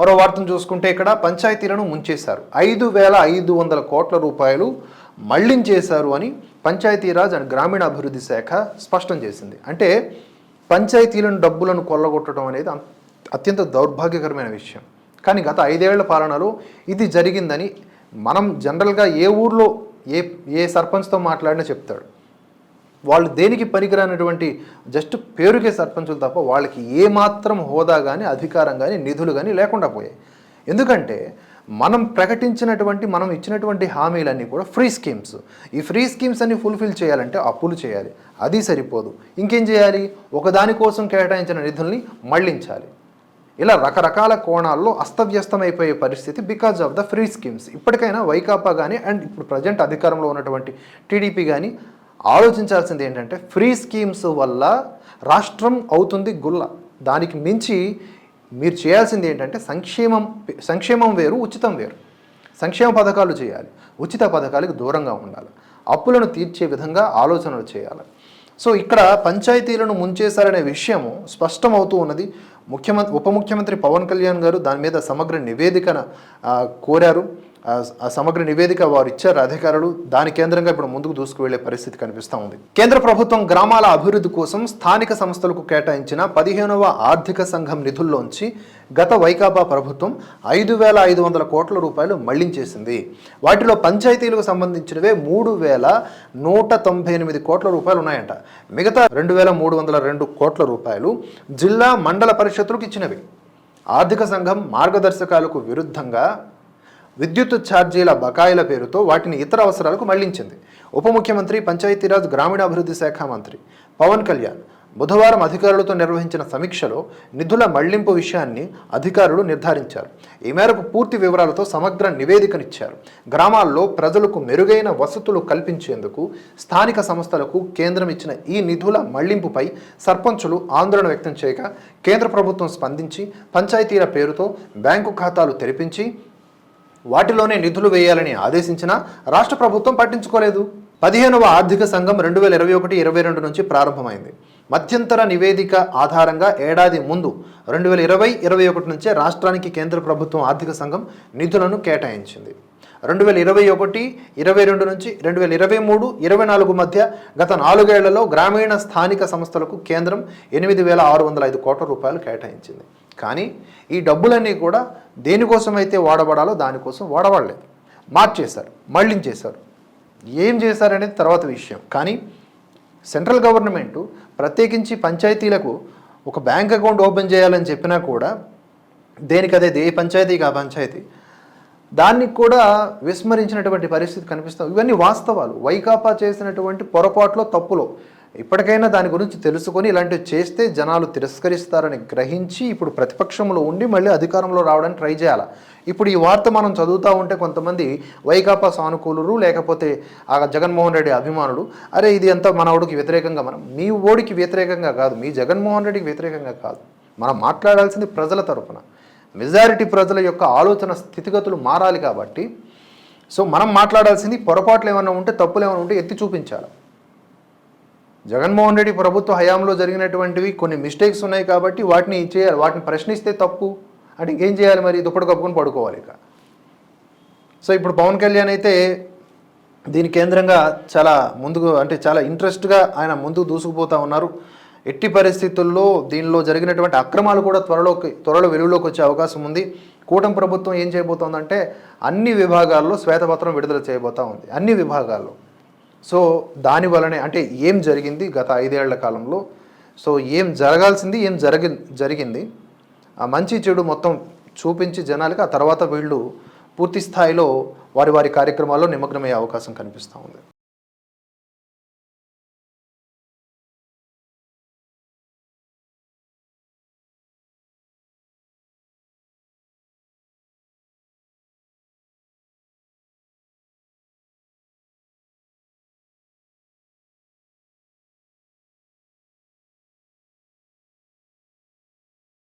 మరో వార్తను చూసుకుంటే ఇక్కడ పంచాయతీలను ముంచేశారు. ఐదు వేల ఐదు వందల కోట్ల రూపాయలు మళ్ళించేశారు అని పంచాయతీరాజ్ అండ్ గ్రామీణాభివృద్ధి శాఖ స్పష్టం చేసింది. అంటే పంచాయతీలను డబ్బులను కొల్లగొట్టడం అనేది అత్యంత దౌర్భాగ్యకరమైన విషయం. కానీ గత ఐదేళ్ళ పాలనలో ఇది జరిగిందని మనం జనరల్గా ఏ ఊర్లో ఏ ఏ సర్పంచ్తో మాట్లాడినా చెప్తాడు. వాళ్ళు దేనికి పనికిరానటువంటి జస్ట్ పేరుకే సర్పంచులు తప్ప వాళ్ళకి ఏమాత్రం హోదా కానీ అధికారం కానీ నిధులు కానీ లేకుండా పోయాయి. ఎందుకంటే మనం ప్రకటించినటువంటి మనం ఇచ్చినటువంటి హామీలన్నీ కూడా ఫ్రీ స్కీమ్స్. ఈ ఫ్రీ స్కీమ్స్ అన్ని ఫుల్ఫిల్ చేయాలంటే అప్పులు చేయాలి. అది సరిపోదు. ఇంకేం చేయాలి? ఒకదానికోసం కేటాయించిన నిధుల్ని మళ్ళించాలి. ఇలా రకరకాల కోణాల్లో అస్తవ్యస్తమైపోయే పరిస్థితి because of the free schemes ఇప్పటికైనా వైకాపా కానీ అండ్ ఇప్పుడు ప్రజెంట్ అధికారంలో ఉన్నటువంటి టీడీపీ కానీ ఆలోచించాల్సింది ఏంటంటే ఫ్రీ స్కీమ్స్ వల్ల రాష్ట్రం అవుతుంది గుల్ల. దానికి మించి మీరు చేయాల్సింది ఏంటంటే సంక్షేమం సంక్షేమం వేరు ఉచితం వేరు. సంక్షేమ పథకాలు చేయాలి. ఉచిత పథకాలకు దూరంగా ఉండాలి. అప్పులను తీర్చే విధంగా ఆలోచనలు చేయాలి. సో ఇక్కడ పంచాయతీలను ముంచేశారనే విషయము స్పష్టమవుతూ ఉన్నది. ముఖ్యమంత్రి ఉప ముఖ్యమంత్రి పవన్ కళ్యాణ్ గారు దాని మీద సమగ్ర నివేదికను కోరారు. ఆ, సమగ్ర నివేదిక వారు ఇచ్చారు. అధికారులు దాని కేంద్రంగా ఇప్పుడు ముందుకు దూసుకువెళ్ళే పరిస్థితి కనిపిస్తూ ఉంది. కేంద్ర ప్రభుత్వం గ్రామాల అభివృద్ధి కోసం స్థానిక సంస్థలకు కేటాయించిన పదిహేనవ ఆర్థిక సంఘం నిధుల్లోంచి గత వైకాపా ప్రభుత్వం ఐదు వేల ఐదు వందల కోట్ల రూపాయలు మళ్ళించేసింది. వాటిలో పంచాయతీలకు సంబంధించినవే మూడు వేల నూట తొంభై ఎనిమిది కోట్ల రూపాయలు ఉన్నాయంట. మిగతా రెండు వేల మూడు వందల రెండు కోట్ల రూపాయలు జిల్లా మండల పరిషత్తులకు ఇచ్చినవి. ఆర్థిక సంఘం మార్గదర్శకాలకు విరుద్ధంగా విద్యుత్ ఛార్జీల బకాయిల పేరుతో వాటిని ఇతర అవసరాలకు మళ్ళించింది. ఉప ముఖ్యమంత్రి పంచాయతీరాజ్ గ్రామీణాభివృద్ధి శాఖ మంత్రి పవన్ కళ్యాణ్ బుధవారం అధికారులతో నిర్వహించిన సమీక్షలో నిధుల మళ్ళింపు విషయాన్ని అధికారులు నిర్ధారించారు. ఈ మేరకు పూర్తి వివరాలతో సమగ్ర నివేదికనిచ్చారు. గ్రామాల్లో ప్రజలకు మెరుగైన వసతులు కల్పించేందుకు స్థానిక సంస్థలకు కేంద్రం ఇచ్చిన ఈ నిధుల మళ్ళింపుపై సర్పంచులు ఆందోళన వ్యక్తం చేయగా కేంద్ర ప్రభుత్వం స్పందించి పంచాయతీల పేరుతో బ్యాంకు ఖాతాలు తెరిపించి వాటిలోనే నిధులు వేయాలని ఆదేశించినా రాష్ట్ర ప్రభుత్వం పట్టించుకోలేదు. పదిహేనవ ఆర్థిక సంఘం రెండు వేల ఇరవై ఒకటి ఇరవై రెండు నుంచి ప్రారంభమైంది. మధ్యంతర నివేదిక ఆధారంగా ఏడాది ముందు రెండు వేల ఇరవై ఇరవై ఒకటి నుంచే రాష్ట్రానికి కేంద్ర ప్రభుత్వం ఆర్థిక సంఘం నిధులను కేటాయించింది. రెండు వేల ఇరవై ఒకటి ఇరవై రెండు నుంచి రెండు వేల ఇరవై మూడు ఇరవై నాలుగు మధ్య గత నాలుగేళ్ళలో గ్రామీణ స్థానిక సంస్థలకు కేంద్రం ఎనిమిది వేల ఆరు వందల ఐదు కోట్ల రూపాయలు కేటాయించింది. కానీ ఈ డబ్బులన్నీ కూడా దేనికోసమైతే వాడబడాలో దానికోసం వాడబడలేదు. మార్చేశారు మళ్ళించేశారు ఏం చేశారనేది తర్వాత విషయం. కానీ సెంట్రల్ గవర్నమెంట్ ప్రత్యేకించి పంచాయతీలకు ఒక బ్యాంక్ అకౌంట్ ఓపెన్ చేయాలని చెప్పినా కూడా దేనికదే ఏ పంచాయతీకి ఆ పంచాయతీ దాన్ని కూడా విస్మరించినటువంటి పరిస్థితి కనిపిస్తుంది ఇవన్నీ వాస్తవాలు. వైకాపా చేసినటువంటి పొరపాట్లో తప్పులో. ఇప్పటికైనా దాని గురించి తెలుసుకొని ఇలాంటివి చేస్తే జనాలు తిరస్కరిస్తారని గ్రహించి ఇప్పుడు ప్రతిపక్షంలో ఉండి మళ్ళీ అధికారంలో రావడానికి ట్రై చేయాలి? ఇప్పుడు ఈ వార్త మనం చదువుతూ ఉంటే కొంతమంది వైకాపా సానుకూలురు లేకపోతే ఆ జగన్మోహన్ రెడ్డి అభిమానులు అరే ఇది అంతా మన ఓడికి వ్యతిరేకంగా? మనం మీ ఓడికి వ్యతిరేకంగా కాదు మీ జగన్మోహన్ రెడ్డికి వ్యతిరేకంగా కాదు. మనం మాట్లాడాల్సింది ప్రజల తరపున. మెజారిటీ ప్రజల యొక్క ఆలోచన స్థితిగతులు మారాలి కాబట్టి సో మనం మాట్లాడాల్సింది పొరపాట్లు ఏమైనా ఉంటే తప్పులు ఏమైనా ఉంటే ఎత్తి చూపించాలి. జగన్మోహన్ రెడ్డి ప్రభుత్వ హయాంలో జరిగినటువంటివి కొన్ని మిస్టేక్స్ ఉన్నాయి కాబట్టి వాటిని చేయాలి వాటిని ప్రశ్నిస్తే తప్పు. అంటే ఇంకేం చేయాలి మరి? దుప్పటి కప్పుకొని పడుకోవాలి ఇక. సో ఇప్పుడు పవన్ కళ్యాణ్ అయితే దీని కేంద్రంగా చాలా ముందుకు అంటే చాలా ఇంట్రెస్ట్గా ఆయన ముందుకు దూసుకుపోతా ఉన్నారు. ఎట్టి పరిస్థితుల్లో దీనిలో జరిగినటువంటి అక్రమాలు కూడా త్వరలోకి త్వరలో వెలుగులోకి వచ్చే అవకాశం ఉంది. కూటమి ప్రభుత్వం ఏం చేయబోతోందంటే అన్ని విభాగాల్లో శ్వేతపత్రం విడుదల చేయబోతా ఉంది. అన్ని విభాగాల్లో. సో దాని వలనే అంటే ఏం జరిగింది గత ఐదేళ్ళ కాలంలో? సో ఏం జరగాల్సింది ఏం జరిగి జరిగింది? ఆ మంచి చెడు మొత్తం చూపించి జనాలకి ఆ తర్వాత వీళ్ళు పూర్తి స్థాయిలో వారి వారి కార్యక్రమాల్లో నిమగ్నమయ్యే అవకాశం కనిపిస్తూ ఉంది.